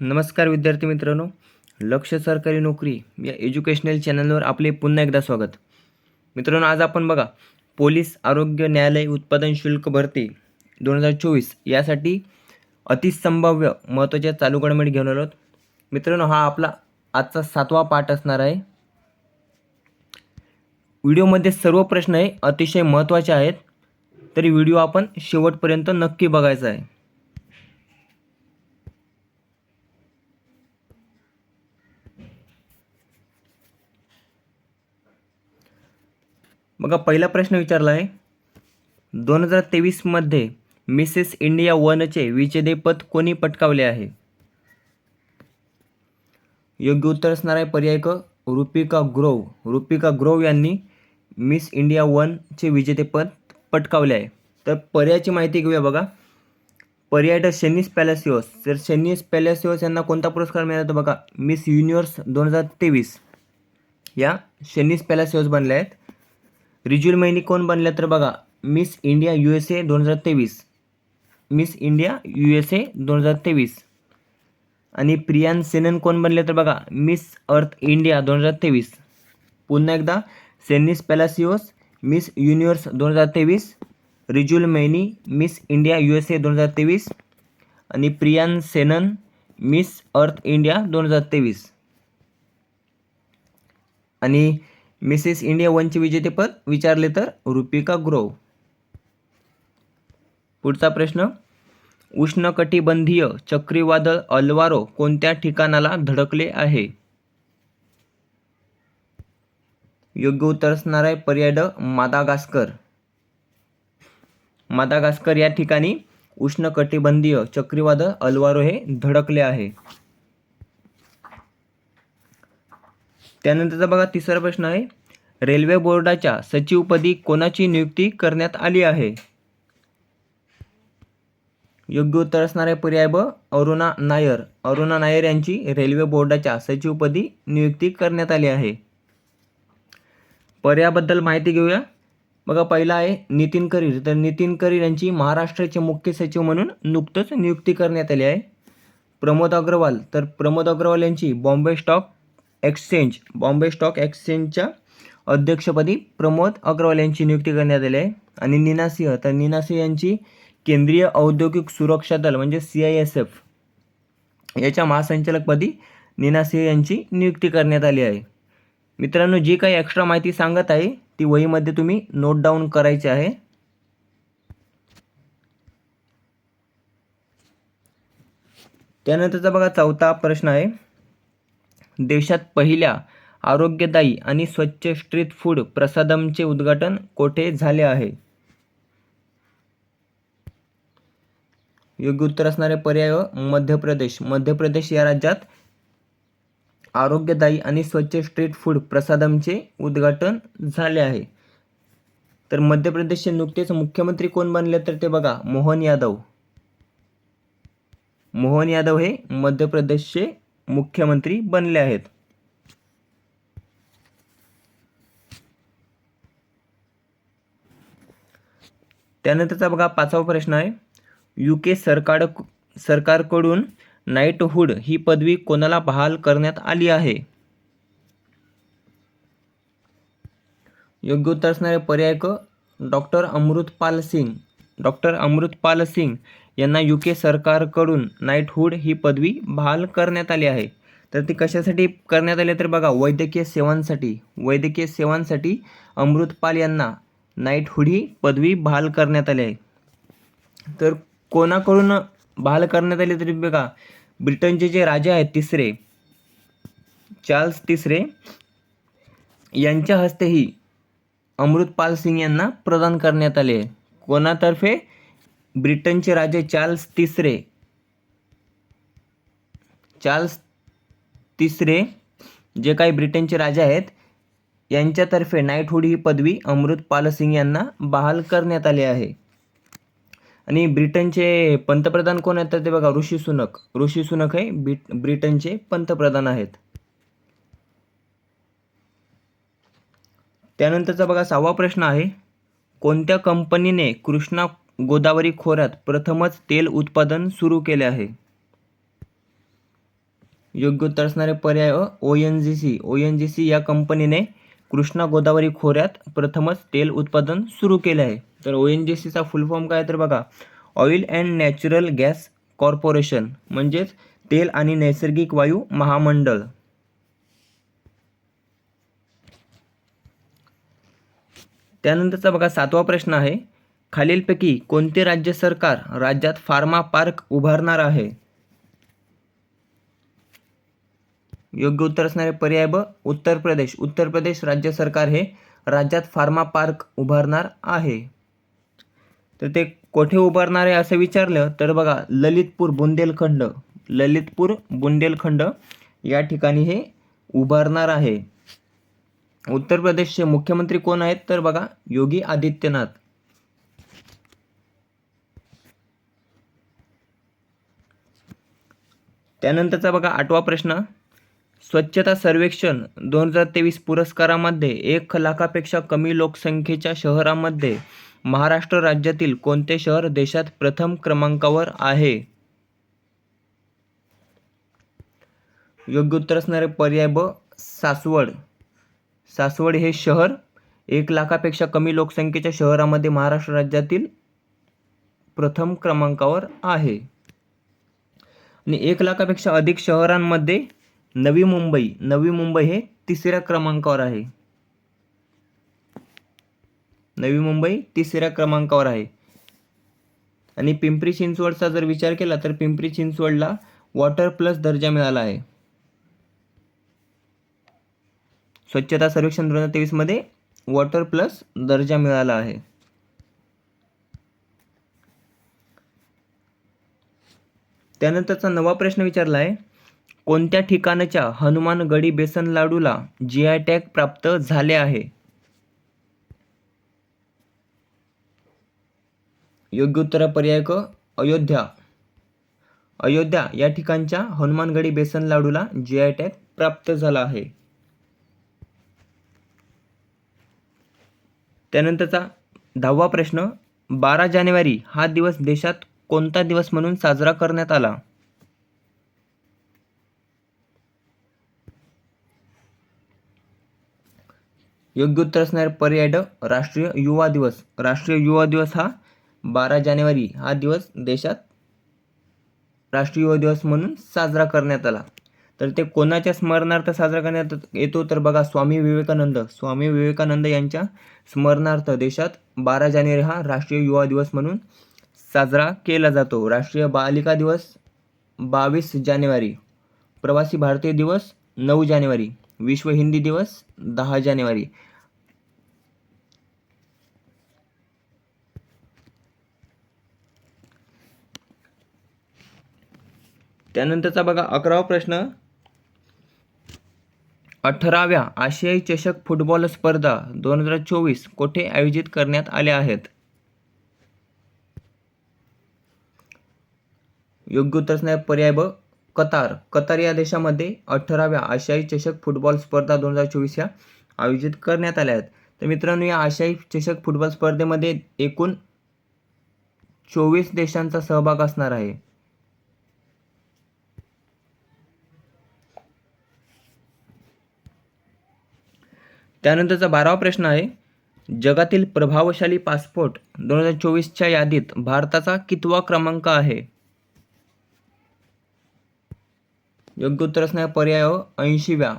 नमस्कार विद्यार्थी मित्रांनो लक्ष सरकारी नोकरी या एज्युकेशनल चॅनलवर आपले पुन्हा एकदा स्वागत. मित्रांनो आज आपण बघा पोलीस आरोग्य न्यायालय उत्पादन शुल्क भरती दोन हजार चोवीस यासाठी अतिसंभाव्य महत्त्वाच्या चालू घडामोडी घेऊन आलो आहोत. मित्रांनो हा आपला आजचा सातवा पाठ असणार आहे. व्हिडिओमध्ये सर्व प्रश्न हे अतिशय महत्त्वाचे आहेत तरी व्हिडिओ आपण शेवटपर्यंत नक्की बघायचा आहे. बघा पहिला प्रश्न विचारला आहे दोन हजार तेवीसमध्ये मिसेस इंडिया वनचे विजेतेपद कोणी पटकावले आहे? योग्य उत्तर असणार आहे पर्याय क रुपिका ग्रोव. रुपिका ग्रोव यांनी मिस इंडिया वनचे विजेतेपद पटकावले आहे. तर पर्यायाची माहिती घेऊया बघा. पर्याय ड शेनिस पॅलेसिओस. तर शेनिस पॅलेसिओस यांना कोणता पुरस्कार मिळाला बघा? मिस युनिवर्स दोन हजार तेवीस. या शेनिस पॅलेसिओस बनल्या आहेत. रिज्युल मैनी कोण बनल्या तर बघा Miss India U S A दोन हजार तेवीस. Miss India U S A दोन हजार तेवीस. आणि प्रियान सेनन कोण बनले तर बघा मिस अर्थ इंडिया दोन हजार तेवीस. पुन्हा एकदा सेनिस पॅलासिओस मिस युनिवर्स दोन हजार तेवीस. Rijul Maini Miss India U S A दोन हजार तेवीस. आणि Priyan Sain Miss Earth India दोन हजार तेवीस. आणि मिसेस इंडिया वनचे विजेतेपद विचारले तर रुपिका ग्रोव. पुढचा प्रश्न उष्णकटिबंधीय चक्रीवादळ अल्वारो कोणत्या ठिकाणाला धडकले आहे? योग्य उत्तर असणार आहे पर्याय ड मादागास्कर. मादागास्कर या ठिकाणी उष्णकटिबंधीय चक्रीवादळ अल्वारो हे धडकले आहे. त्यानंतरचा बघा तिसरा प्रश्न आहे. रेल्वे बोर्डाच्या सचिवपदी कोणाची नियुक्ती करण्यात आली आहे? योग्य उत्तर असणार आहे पर्याय ब अरुणा नायर. अरुणा नायर यांची रेल्वे बोर्डाच्या सचिवपदी नियुक्ती करण्यात आली आहे. पर्यायाबद्दल माहिती घेऊया. बघा पहिला आहे नितीन करीर. तर नितीन करीर यांची महाराष्ट्राचे मुख्य सचिव म्हणून नुकतंच नियुक्ती करण्यात आली आहे. प्रमोद अग्रवाल. तर प्रमोद अग्रवाल यांची Bombay stock exchange Bombay stock एक्सचेंजच्या अध्यक्षपदी प्रमोद अग्रवाल यांची नियुक्ती करण्यात आली आहे. आणि नीना सिंह तर निना सिंह यांची केंद्रीय औद्योगिक सुरक्षा दल म्हणजे सी आय एस एफ याच्या महासंचालकपदी निना सिंह यांची नियुक्ती करण्यात आली आहे. मित्रांनो जी काही एक्स्ट्रा माहिती सांगत आहे ती वहीमध्ये तुम्ही नोट डाऊन करायची आहे. त्यानंतरचा बघा चौथा प्रश्न आहे. देशात पहिल्या आरोग्यदायी आणि स्वच्छ स्ट्रीट फूड प्रसादमचे उद्घाटन कोठे झाले आहे? योग्य उत्तर असणारे पर्याय मध्य प्रदेश. मध्य प्रदेश या राज्यात आरोग्यदायी आणि स्वच्छ स्ट्रीट फूड प्रसादमचे उद्घाटन झाले आहे. तर मध्य प्रदेशचे नुकतेच मुख्यमंत्री कोण बनले तर ते बघा मोहन यादव. मोहन यादव हे मध्य प्रदेशचे मुख्यमंत्री बनले आहेत. त्यानंतरचा बघा पाचवा प्रश्न आहे. यू के सरकार सरकारकडून नाईटहुड ही पदवी कोणाला बहाल करण्यात आली आहे? योग्य उत्तर असणारे पर्याय क डॉक्टर अमृतपाल सिंग. डॉक्टर अमृतपाल सिंग यांना यू के सरकारकडून नाईटहूड ही पदवी बहाल करण्यात आली आहे. तर ती कशासाठी करण्यात आली तर बघा वैद्यकीय सेवांसाठी वैद्यकीय सेवांसाठी अमृतपाल यांना नाईटहूड ही पदवी बहाल करण्यात आली आहे. तर कोणाकडून बहाल करण्यात आली तरी बघा ब्रिटनचे जे राजा आहेत तिसरे चार्ल्स तिसरे यांच्या हस्तेही अमृतपाल सिंग यांना प्रदान करण्यात आले आहे. कोणातर्फे? ब्रिटनचे राजे चार्ल्स तिसरे. चार्ल्स तिसरे जे काही ब्रिटनचे राजा आहेत यांच्यातर्फे नाईटहूड ही पदवी अमृतपाल सिंग यांना बहाल करण्यात आली आहे. आणि ब्रिटनचे पंतप्रधान कोण आहेत तर ते बघा ऋषी सुनक. ऋषी सुनक हे ब्रिट ब्रिटनचे पंतप्रधान आहेत. त्यानंतरचा बघा सहावा प्रश्न आहे कोणत्या कंपनीने कृष्णा गोदावरी खोऱ्यात प्रथमच तेल उत्पादन सुरू केले आहे. योग्य उत्तर असणारे पर्याय O N G C O N G C या कंपनीने कृष्णा गोदावरी खोऱ्यात प्रथमच तेल उत्पादन सुरू केले आहे. तर ओ एन जी सीचा फुल फॉर्म काय तर बघा oil and natural gas corporation म्हणजेच तेल आणि नैसर्गिक वायू महामंडळ. त्यानंतरचा बघा सातवा प्रश्न आहे खालीलपैकी कोणते राज्य सरकार राज्यात फार्मा पार्क उभारणार आहे? योग्य उत्तर असणारे पर्याय ब उत्तर प्रदेश. उत्तर प्रदेश राज्य सरकार हे राज्यात फार्मा पार्क उभारणार आहे. तर ते कोठे उभारणार आहे असं विचारलं तर बघा ललितपूर बुंदेलखंड. ललितपूर बुंदेलखंड या ठिकाणी हे उभारणार आहे. उत्तर प्रदेशचे मुख्यमंत्री कोण आहेत? तर बघा योगी आदित्यनाथ. त्यानंतरचा बघा आठवा प्रश्न. स्वच्छता सर्वेक्षण दोन हजार तेवीस पुरस्कारामध्ये एक लाखापेक्षा कमी लोकसंख्येच्या शहरामध्ये महाराष्ट्र राज्यातील कोणते शहर देशात प्रथम क्रमांकावर आहे? योग्य उत्तर असणारे पर्याय ब सासवड. सासवड हे शहर एक लाखापेक्षा कमी लोकसंख्येच्या शहरामध्ये महाराष्ट्र राज्यातील प्रथम क्रमांकावर आहे. आणि एक लाखापेक्षा अधिक शहरांमध्ये नवी मुंबई नवी मुंबई हे तिसऱ्या क्रमांकावर आहे. नवी मुंबई तिसऱ्या क्रमांकावर आहे. आणि पिंपरी चिंचवडचा जर विचार केला तर पिंपरी चिंचवडला वॉटर प्लस दर्जा मिळाला आहे. स्वच्छता सर्वेक्षण दोन हजार तेवीसमध्ये वॉटर प्लस दर्जा मिळाला आहे. त्यानंतरचा नवा प्रश्न विचारला आहे कोणत्या ठिकाणच्या हनुमान गडी बेसन लाडूला जी आय टॅग प्राप्त झाले आहे? योग्य उत्तर पर्याय क अयोध्या. अयोध्या या ठिकाणच्या हनुमानगडी बेसन लाडूला जी आय टॅग प्राप्त झाला आहे. त्यानंतरचा दहावा प्रश्न बारा जानेवारी हा दिवस देशात कोणता दिवस म्हणून साजरा करण्यात आला? योग्य उत्तर असणारे पर्याय ड राष्ट्रीय युवा दिवस. राष्ट्रीय युवा दिवस हा बारा जानेवारी हा दिवस देशात राष्ट्रीय युवा दिवस म्हणून साजरा करण्यात आला. तर ते कोणाच्या स्मरणार्थ साजरा करण्यात येतो? तर बघा स्वामी विवेकानंद. स्वामी विवेकानंद यांच्या स्मरणार्थ देशात बारा जानेवारी हा राष्ट्रीय युवा दिवस म्हणून साजरा केला जातो. राष्ट्रीय बालिका दिवस बावीस जानेवारी. प्रवासी भारतीय दिवस नऊ जानेवारी. विश्व हिंदी दिवस दहा जानेवारी. त्यानंतरचा बघा अकरावा प्रश्न. अठराव्या आशियाई चषक फुटबॉल स्पर्धा दोन हजार चोवीस कोठे आयोजित करण्यात आल्या आहेत? योग्य उत्तरच नाही पर्याय ब कतार. कतार या देशामध्ये अठराव्या आशियाई चषक फुटबॉल स्पर्धा दोन हजार चोवीस या आयोजित करण्यात आल्या आहेत. तर मित्रांनो या आशियाई चषक फुटबॉल स्पर्धेमध्ये एकूण चोवीस देशांचा सहभाग असणार आहे. त्यानंतरचा बारावा प्रश्न आहे जगातील प्रभावशाली पासपोर्ट दोन हजार चोवीसच्या यादीत भारताचा कितवा क्रमांक आहे? योग्य उत्तर असणारा पर्याय हो ऐंशीव्या.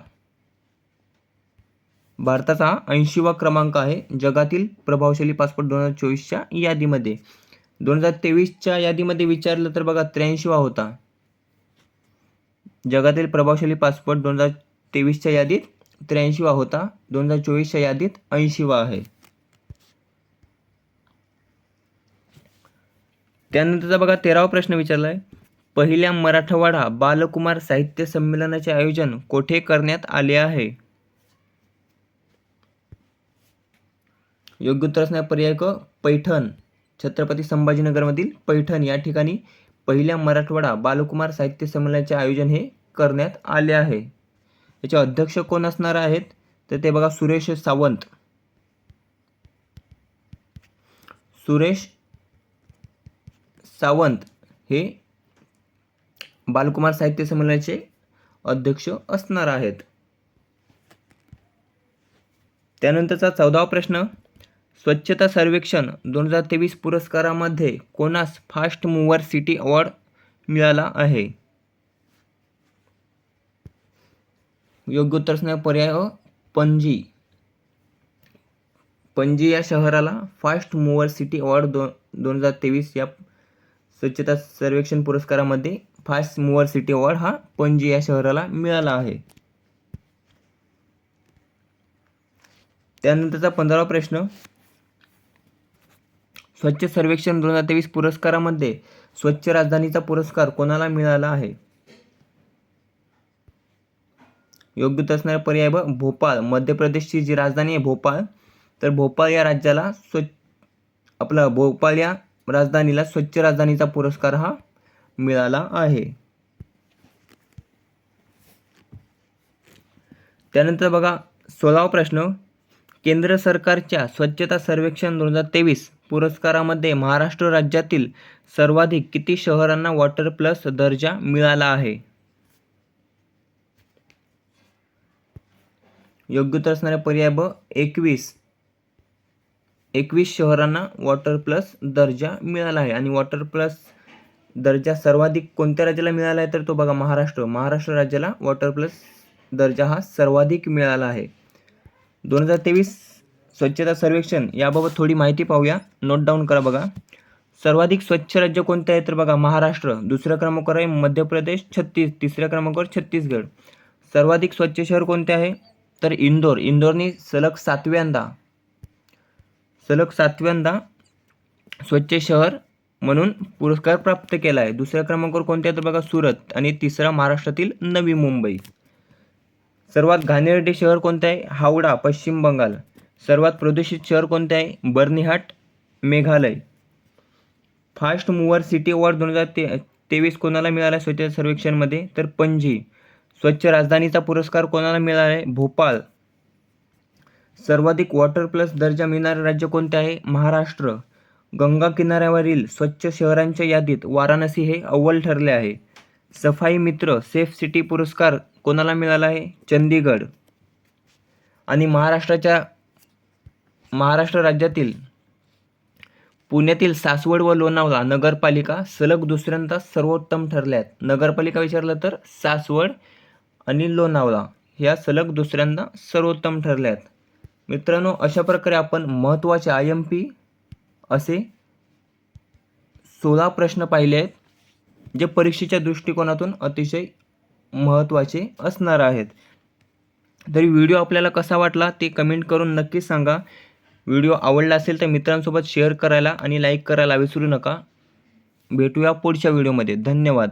भारताचा ऐंशीवा क्रमांक आहे जगातील प्रभावशाली पासपोर्ट दोन हजार चोवीसच्या यादीमध्ये. दोन हजार तेवीसच्या यादीमध्ये विचारलं तर बघा त्र्याऐंशीवा होता. जगातील प्रभावशाली पासपोर्ट दोन हजार तेवीसच्या यादीत त्र्याऐंशीवा होता. दोन हजार चोवीसच्या यादीत ऐंशीवा आहे. त्यानंतरचा बघा तेरावा प्रश्न विचारला आहे पहिल्या मराठवाडा बालकुमार साहित्य संमेलनाचे आयोजन कोठे करण्यात आले आहे? योग्य उत्तर असणार पर्याय क पैठण. छत्रपती संभाजीनगरमधील पैठण. या ठिकाणी पहिल्या मराठवाडा बालकुमार साहित्य संमेलनाचे आयोजन हे करण्यात आले आहे. याचे अध्यक्ष कोण असणार आहेत? तर ते बघा सुरेश सावंत. सुरेश सावंत हे बालकुमार साहित्य संमेलनाचे अध्यक्ष असणार आहेत. त्यानंतरचा चौदावा प्रश्न स्वच्छता सर्वेक्षण दोन हजार तेवीस पुरस्कारामध्ये कोणास फास्ट मूव्हर सिटी अवॉर्ड मिळाला आहे? योग्य उत्तर असणार पर्याय पणजी. पणजी या शहराला फास्ट मूव्हर सिटी अवॉर्ड दोन दोन हजार तेवीस या स्वच्छता सर्वेक्षण पुरस्कारामध्ये फास्ट मूव्हर सिटी अवॉर्ड हा पणजी या शहराला मिळाला आहे. त्यानंतरचा पंधरावा प्रश्न. स्वच्छ सर्वेक्षण दोन हजार तेवीस पुरस्कारामध्ये स्वच्छ राजधानीचा पुरस्कार कोणाला मिळाला आहे? योग्य असणारा पर्याय ब भोपाळ मध्य प्रदेशची जी राजधानी आहे भोपाळ तर भोपाळ या राज्याला स्वच्छ आपला भोपाळ या राजधानीला स्वच्छ राजधानीचा पुरस्कार हा मिळाला आहे. त्यानंतर बघा सोळावा प्रश्न. केंद्र सरकारच्या स्वच्छता सर्वेक्षण दोन हजार तेवीस पुरस्कारामध्ये महाराष्ट्र राज्यातील सर्वाधिक किती शहरांना वॉटर प्लस दर्जा मिळाला आहे? योग्य उत्तर असणारे पर्याय ब एकवीस. एकवीस शहरांना वॉटर प्लस दर्जा मिळाला आहे आणि वॉटर प्लस दर्जा सर्वाधिक कोणत्या राज्याला मिळाला आहे? तर तो बघा महाराष्ट्र. महाराष्ट्र राज्याला वॉटर प्लस दर्जा हा सर्वाधिक मिळाला आहे. दोन हजार तेवीस स्वच्छता सर्वेक्षण याबाबत थोडी माहिती पाहूया. नोट डाऊन करा बघा. सर्वाधिक स्वच्छ राज्य कोणते आहे? तर बघा महाराष्ट्र. दुसऱ्या क्रमांकावर आहे मध्य प्रदेश छत्तीस. तिसऱ्या क्रमांकावर छत्तीसगड. सर्वाधिक स्वच्छ शहर कोणते आहे? तर इंदोर. इंदोरनी सलग सातव्यांदा सलग सातव्यांदा स्वच्छ शहर म्हणून पुरस्कार प्राप्त केला आहे दुसऱ्या क्रमांकावर कोणत्या तर बघा? सुरत. आणि तिसरा महाराष्ट्रातील नवी मुंबई. सर्वात घाणेरडे शहर कोणते आहे? हावडा पश्चिम बंगाल. सर्वात प्रदूषित शहर कोणते आहे? Byrnihat Meghalaya. Fast mover city award दोन हजार ते तेवीस कोणाला मिळाला आहे? स्वच्छता सर्वेक्षणमध्ये. तर पणजी. स्वच्छ राजधानीचा पुरस्कार कोणाला मिळाला आहे? भोपाळ. सर्वाधिक वॉटर प्लस दर्जा मिळणारे राज्य कोणते आहे? महाराष्ट्र. गंगा किनाऱ्यावरील स्वच्छ शहरांच्या यादीत वाराणसी हे अव्वल ठरले आहे. सफाई मित्र सेफ सिटी पुरस्कार कोणाला मिळाला आहे? चंदीगड आणि महाराष्ट्राच्या महाराष्ट्र राज्यातील पुण्यातील सासवड व लोणावळा नगरपालिका सलग दुसऱ्यांदा सर्वोत्तम ठरल्या आहेत नगरपालिका विचारलं तर सासवड आणि लोणावळा ह्या सलग दुसऱ्यांदा सर्वोत्तम ठरल्या आहेत मित्रांनो अशा प्रकारे आपण महत्त्वाच्या आय एम पी असे सोळा प्रश्न पाहिले आहेत जे परीक्षेच्या दृष्टिकोनातून अतिशय महत्त्वाचे असणार आहेत. तरी व्हिडिओ आपल्याला कसा वाटला ते कमेंट करून नक्कीच सांगा. व्हिडिओ आवडला असेल तर मित्रांसोबत शेअर करायला आणि लाईक करायला विसरू नका. भेटूया पुढच्या व्हिडिओमध्ये धन्यवाद.